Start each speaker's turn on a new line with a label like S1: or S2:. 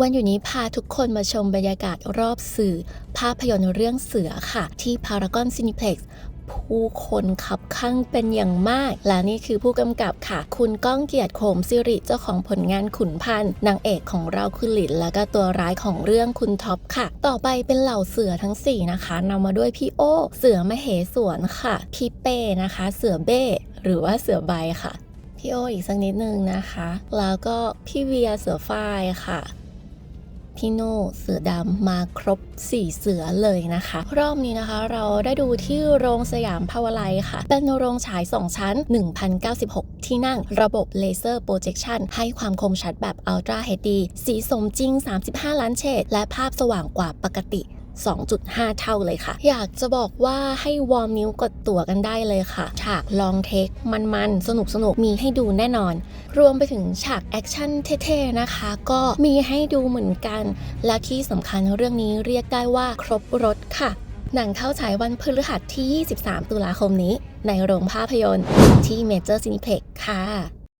S1: วันอยู่นี้พาทุกคนมาชมบรรยากาศรอบสื่อ ภาพยนตร์เรื่องเสือค่ะ ที่พารากอนซินิเพล็กซ์ผู้คนขับข้างเป็นอย่างมาก และนี่คือผู้กำกับค่ะ คุณก้องเกียรติโขมสิริเจ้าของผลงานขุนพันนางเอกของเราคือหลิน แล้วก็ตัวร้ายของเรื่องคุณท็อปค่ะ ต่อไปเป็นเหล่าเสือทั้ง 4 นะคะนำมาด้วยพี่โอ เสือมเหสวนค่ะ พี่เป้นะคะ เสือเบ้ หรือว่าเสือใบค่ะ พี่โออีกสักนิดนึงนะคะ แล้วก็พี่เวียเสือฝ้ายค่ะ พี่โน่เสือดำมาครบ 4 เสือเลยนะคะ รอบนี้นะคะเราได้ดูที่โรงสยามพาวไลค่ะ เป็นโรงฉาย 2 ชั้น 1,096 ที่นั่งระบบเลเซอร์โปรเจคชันให้ความคมชัดแบบอัลตร้าเฮดีสีสมจริง 35 ล้านเฉดและภาพสว่างกว่าปกติ 2.5 เท่าเลยค่ะ อยากจะบอกว่าให้วอร์มนิ้วกดตั๋วกันได้เลยค่ะ ฉากลองเทคมันๆ สนุกสนุกมีให้ดูแน่นอน รวมไปถึงฉากแอคชั่นเท่ๆนะคะ ก็มีให้ดูเหมือนกัน และที่สำคัญเรื่องนี้เรียกได้ว่าครบรถค่ะ หนังเข้าฉายวันพฤหัสที่ 23 ตุลาคมนี้ ในโรงภาพยนตร์ที่ Major Cineplex ค่ะ